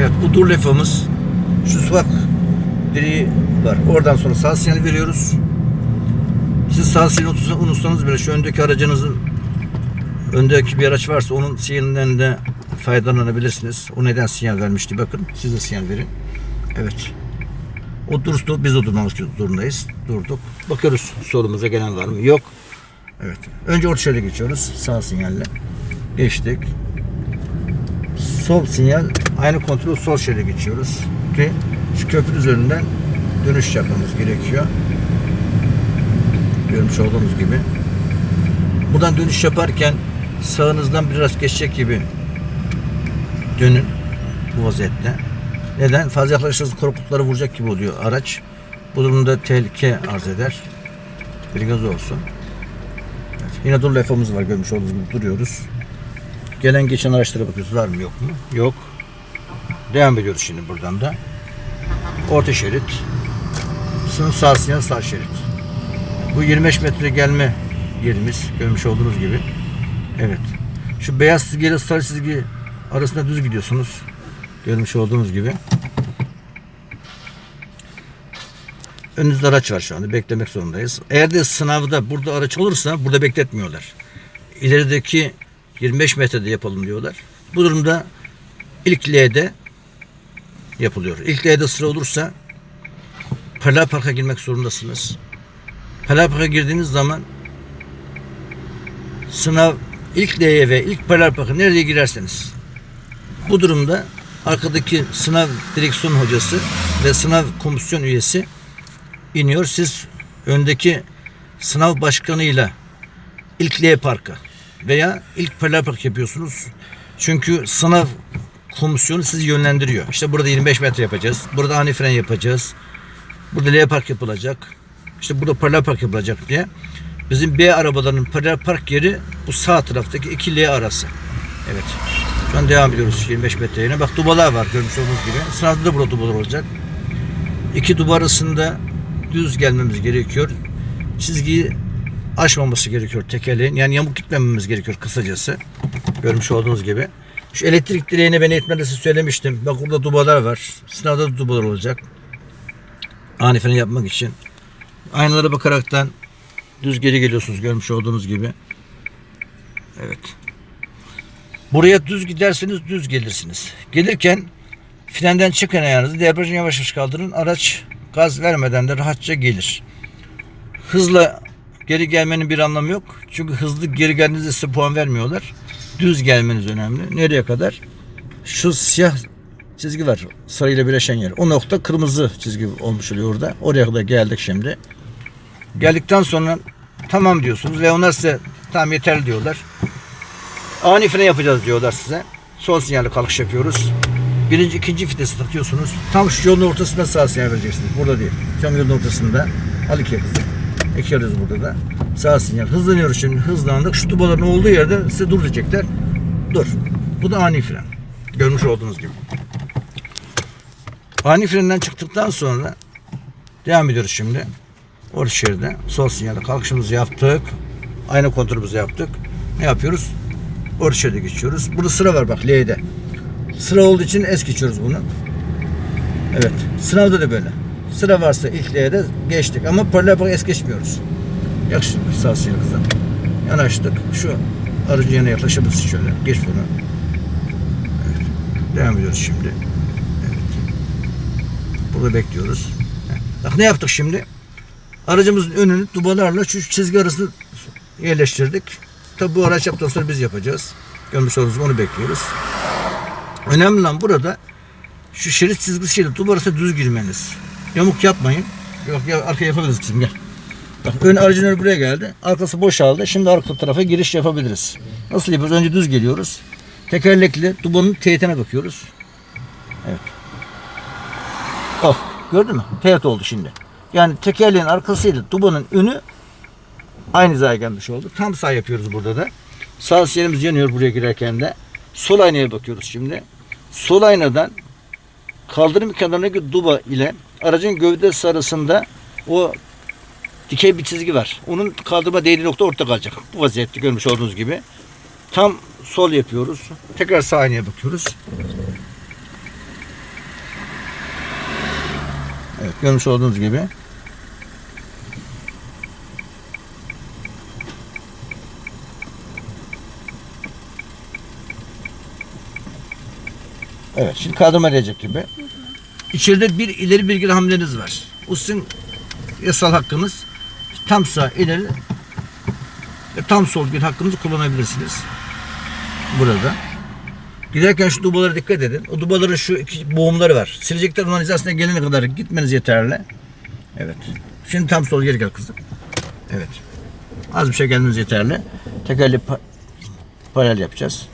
Evet bu dur lefamız şu swap direği var. Oradan sonra sağ sinyal veriyoruz. Siz sağ sinyal unutsanız bile şu öndeki aracınızın öndeki bir araç varsa onun sinyalinden de faydalanabilirsiniz. O neden sinyal vermişti bakın. Siz de sinyal verin. Evet. O durdu. Biz de durmamız zorundayız. Durduk. Bakıyoruz solumuza gelen var mı? Yok. Evet. Önce orta şeride geçiyoruz. Sağ sinyalle. Geçtik. Sol sinyal aynı kontrol sol şeride geçiyoruz. Ki şu köprü üzerinden dönüş yapmamız gerekiyor. Görmüş olduğunuz gibi. Buradan dönüş yaparken sağınızdan biraz geçecek gibi dönün bu vaziyette. Neden? Fazla yaklaşırsanız korkulukları vuracak gibi oluyor araç. Bu durumda tehlike arz eder. Bilginiz olsun. Evet, yine dur lafımız var görmüş olduğunuz gibi duruyoruz. Gelen geçen araçlara bakıyoruz var mı yok mu? Yok. Devam ediyoruz şimdi buradan da. Orta şerit. Sınıf sağ sinyal sağ şerit. Bu 25 metre gelme yerimiz görmüş olduğunuz gibi. Evet. Şu beyaz çizgi ile sarı çizgi arasında düz gidiyorsunuz. Görmüş olduğunuz gibi. Önünüzde araç var şu anda. Beklemek zorundayız. Eğer de sınavda burada araç olursa burada bekletmiyorlar. İlerideki 25 metrede yapalım diyorlar. Bu durumda ilk L'de yapılıyor. İlk L'de sıra olursa paralel parka girmek zorundasınız. Paralel parka girdiğiniz zaman sınav ilk L'ye ve ilk paralel parka nereye girerseniz bu durumda arkadaki sınav direksiyon hocası ve sınav komisyon üyesi iniyor. Siz öndeki sınav başkanıyla ilk L parka veya ilk paralel park yapıyorsunuz. Çünkü sınav komisyonu sizi yönlendiriyor. İşte burada 25 metre yapacağız. Burada ani fren yapacağız. Burada L park yapılacak. İşte burada paralel park yapılacak diye. Bizim B arabalarının paralel park yeri bu sağ taraftaki iki L arası. Evet. Şu an devam ediyoruz 25 metre yine. Bak dubalar var görmüş olduğunuz gibi. Sınavda da burada dubalar olacak. İki duba arasında düz gelmemiz gerekiyor. Çizgiyi aşmaması gerekiyor tekerleğin. Yani yamuk gitmememiz gerekiyor kısacası. Görmüş olduğunuz gibi. Şu elektrik direğine ben eğitmende size söylemiştim. Bak burada dubalar var. Sınavda da dubalar olacak. Ani fren yapmak için. Aynalara bakaraktan düz geri geliyorsunuz görmüş olduğunuz gibi. Evet. Buraya düz giderseniz düz gelirsiniz. Gelirken frenden çıkın ayağınızı. Debriyajını yavaş yavaş kaldırın. Araç gaz vermeden de rahatça gelir. Hızla geri gelmenin bir anlamı yok. Çünkü hızlı geri geldiğinizde size puan vermiyorlar. Düz gelmeniz önemli. Nereye kadar? Şu siyah çizgi var. Sarıyla birleşen yer. O nokta kırmızı çizgi olmuş oluyor orada. Oraya kadar geldik şimdi. Geldikten sonra tamam diyorsunuz ve onlar size tamam yeterli diyorlar. Ani fren yapacağız diyorlar size. Sol sinyali kalkış yapıyoruz. Birinci, ikinci vitesi takıyorsunuz. Tam şu yolun ortasında sağ sinyal vereceksiniz. Burada değil. Tam yolun ortasında. Al ikiye kızım. Arıyoruz burada da. Sağ sinyal. Hızlanıyoruz şimdi. Hızlandık. Şu dubaların olduğu yerde size dur diyecekler. Dur. Bu da ani fren. Görmüş olduğunuz gibi. Ani frenden çıktıktan sonra devam ediyoruz şimdi. Orta şeride sol sinyalde kalkışımızı yaptık. Aynı kontrolümüzü yaptık. Ne yapıyoruz? Orta şeride geçiyoruz. Burada sıra var bak L'de. Sıra olduğu için es geçiyoruz bunu. Evet. Sınavda da böyle. Sıra varsa ilk L'de geçtik ama paralel es geçmiyoruz. Yakışıklı sağ sinyal kızım. Yanaştık. Şu aracın yanına yaklaşabiliriz şöyle. Geç bunu. Evet. Devam ediyoruz şimdi. Evet. Burada bekliyoruz. Bak ne yaptık şimdi? Aracımızın önünü dubalarla şu çizgi arasını yerleştirdik. Tabi bu araç yaptıktan sonra biz yapacağız. Görmüş olduğunuz onu bekliyoruz. Önemli olan burada şu şerit çizgisiyle duba arasına düz girmeniz. Yamuk yapmayın. Yok ya arkaya yapabiliriz kızım gel. Bak ön aracın buraya geldi. Arkası boşaldı. Şimdi arka tarafa giriş yapabiliriz. Nasıl yapıyoruz? Önce düz geliyoruz. Tekerlekli dubanın teyitine bakıyoruz. Evet. Of. Gördün mü? Teyit oldu şimdi. Yani tekerleğin arkasıyla dubanın önü aynı hizaya gelmiş oldu. Tam sağ yapıyoruz burada da. Sağ sinyalimiz yanıyor buraya girerken de. Sol aynaya bakıyoruz şimdi. Sol aynadan kaldırım kenarındaki duba ile aracın gövdesi arasında o dikey bir çizgi var. Onun kaldırma değdiği nokta ortada kalacak. Bu vaziyette görmüş olduğunuz gibi. Tam sol yapıyoruz. Tekrar sağ aynaya bakıyoruz. Evet görmüş olduğunuz gibi. Evet şimdi kaldırma diyecek gibi. İçeride bir ileri bir geri hamleniz var. O sizin yasal hakkınız. Tam sağ ileri ve tam sol bir hakkınızı kullanabilirsiniz. Burada. Giderken şu dubalara dikkat edin. O dubaların şu iki boğumları var. Silecekler onların gelene kadar gitmeniz yeterli. Evet. Şimdi tam sol geri gel kızım. Evet. Az bir şey gelmeniz yeterli. Tekerli pa- paralel yapacağız.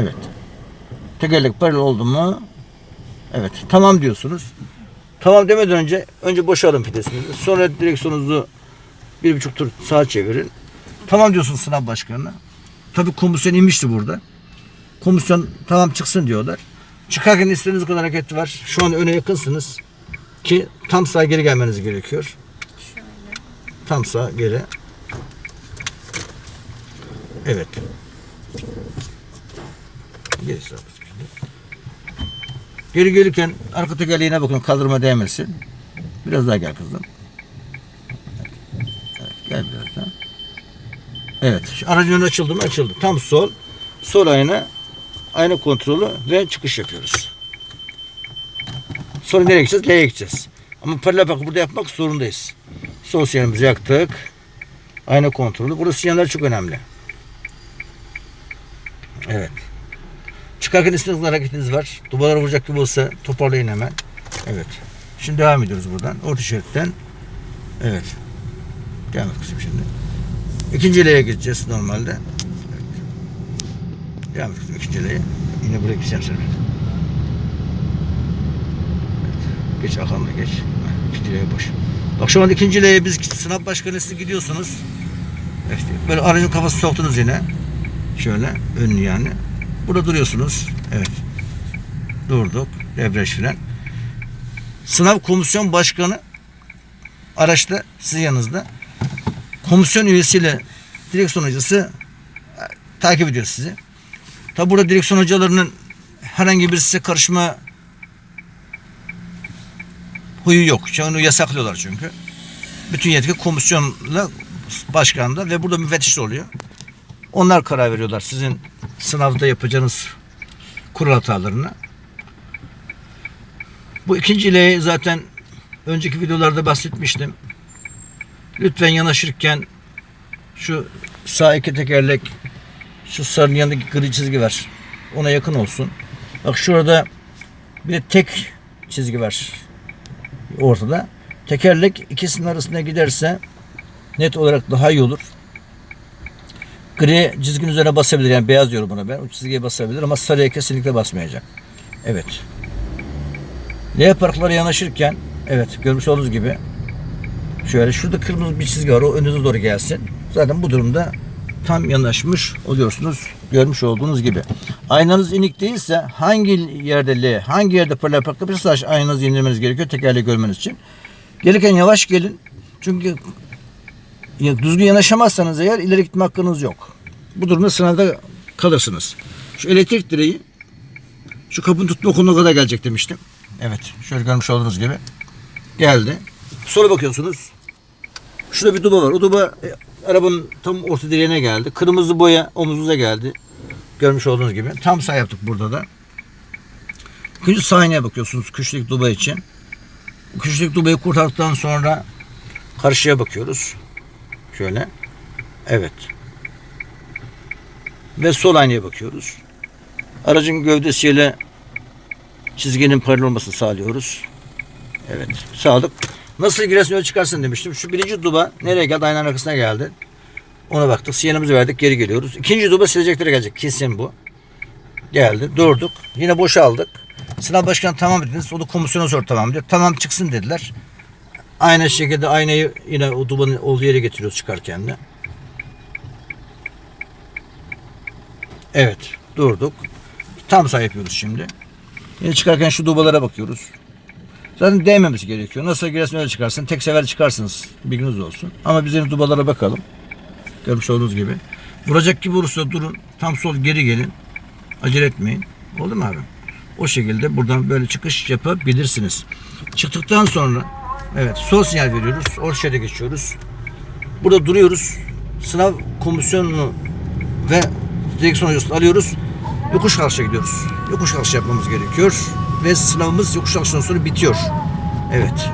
Evet. Tekerlek paralel oldu mu? Evet. Tamam diyorsunuz. Tamam demeden önce önce boşalın fitesinizi. Sonra direksiyonunuzu bir buçuk tur sağa çevirin. Tamam diyorsun sınav başkanına. Tabii komisyon inmişti burada. Komisyon tamam çıksın diyorlar. Çıkarken istediğiniz kadar hareket var. Şu an öne yakınsınız. Ki tam sağa geri gelmeniz gerekiyor. Tam sağa geri. Evet. Geri sağa. Geri gelirken arka tekerleğine bakın kaldırma değmesin. Biraz daha gel kızım. Evet, gel biraz daha. Evet. Aracın önü açıldı mı? Açıldı. Tam sol. Sol ayna. Ayna kontrolü ve çıkış yapıyoruz. Sonra nereye gideceğiz? L'ye gideceğiz. Ama paralel parkı burada yapmak zorundayız. Sol sinyalimizi yaktık. Ayna kontrolü. Burada sinyaller çok önemli. Evet. Çıkarken istediğiniz hareketiniz var. Dubalara vuracak gibi olsa toparlayın hemen. Evet. Şimdi devam ediyoruz buradan. Orta şeritten. Evet. Devam et kızım şimdi. İkinci L'ye gideceğiz normalde. Evet. Devam et kızım ikinci L'ye. Yine buraya gideceğim seni. Evet. Geç Hakan'la geç. İkinci L'ye boş. Bak şu an ikinci L'ye biz sınav başkanı siz gidiyorsunuz. Evet. Böyle aracın kafası soktunuz yine. Şöyle önlü yani. Burada duruyorsunuz. Evet. Durduk. Debriyaj fren. Sınav komisyon başkanı araçta sizin yanınızda. Komisyon üyesiyle direksiyon hocası e, takip ediyor sizi. Tabi burada direksiyon hocalarının herhangi bir size karışma huyu yok. Onu yasaklıyorlar çünkü. Bütün yetki komisyonla başkanda ve burada müfettiş de oluyor. Onlar karar veriyorlar sizin sınavda yapacağınız kural hatalarına. Bu ikinci ileği zaten önceki videolarda bahsetmiştim. Lütfen yanaşırken şu sağ iki tekerlek şu sarının yanındaki gri çizgi var. Ona yakın olsun. Bak şurada bir de tek çizgi var ortada. Tekerlek ikisinin arasında giderse net olarak daha iyi olur. Gri çizginin üzerine basabilir. Yani beyaz diyorum buna ben. O çizgiye basabilir ama sarıya kesinlikle basmayacak. Evet. L parklara yanaşırken evet görmüş olduğunuz gibi şöyle şurada kırmızı bir çizgi var. O önünüze doğru gelsin. Zaten bu durumda tam yanaşmış oluyorsunuz. Görmüş olduğunuz gibi. Aynanız inik değilse hangi yerde L, hangi yerde paralel park yapıyorsa aynanızı indirmeniz gerekiyor tekerleği görmeniz için. Gelirken yavaş gelin. Çünkü ya düzgün yanaşamazsanız eğer ileri gitme hakkınız yok. Bu durumda sınavda kalırsınız. Şu elektrik direği şu kapının tutma konuna kadar gelecek demiştim. Evet. Şöyle görmüş olduğunuz gibi. Geldi. Sonra bakıyorsunuz. Şurada bir duba var. O duba e, arabanın tam orta direğine geldi. Kırmızı boya omuzunuza geldi. Görmüş olduğunuz gibi. Tam sağ yaptık burada da. İkinci sahneye bakıyorsunuz küçük duba için. Küçük dubayı kurtardıktan sonra karşıya bakıyoruz. Şöyle. Evet. Ve sol aynaya bakıyoruz. Aracın gövdesiyle çizginin paralel olmasını sağlıyoruz. Evet. Sağlık. Nasıl girersin öyle çıkarsın demiştim. Şu birinci duba nereye geldi? Aynanın arkasına geldi. Ona baktık. Sinyalimizi verdik. Geri geliyoruz. İkinci duba sileceklere gelecek. Kesin bu. Geldi. Durduk. Yine boşaldık. Sınav başkanı tamam dediniz. O da komisyona sor tamam dedi. Tamam çıksın dediler. Aynı şekilde aynayı yine o dubanın olduğu yere getiriyoruz çıkarken de. Evet. Durduk. Tam sağ yapıyoruz şimdi. Yine çıkarken şu dubalara bakıyoruz. Zaten değmemesi gerekiyor. Nasıl girersin öyle çıkarsın. Tek sefer çıkarsınız. Bilginiz olsun. Ama biz yine dubalara bakalım. Görmüş olduğunuz gibi. Vuracak gibi olursa durun. Tam sol geri gelin. Acele etmeyin. Oldu mu abi? O şekilde buradan böyle çıkış yapabilirsiniz. Çıktıktan sonra evet sol sinyal veriyoruz. Orşede geçiyoruz. Burada duruyoruz. Sınav komisyonunu ve direksiyon hocasını alıyoruz. Yokuş karşıya gidiyoruz. Yokuş karşı yapmamız gerekiyor. Ve sınavımız yokuş karşıdan sonra bitiyor. Evet.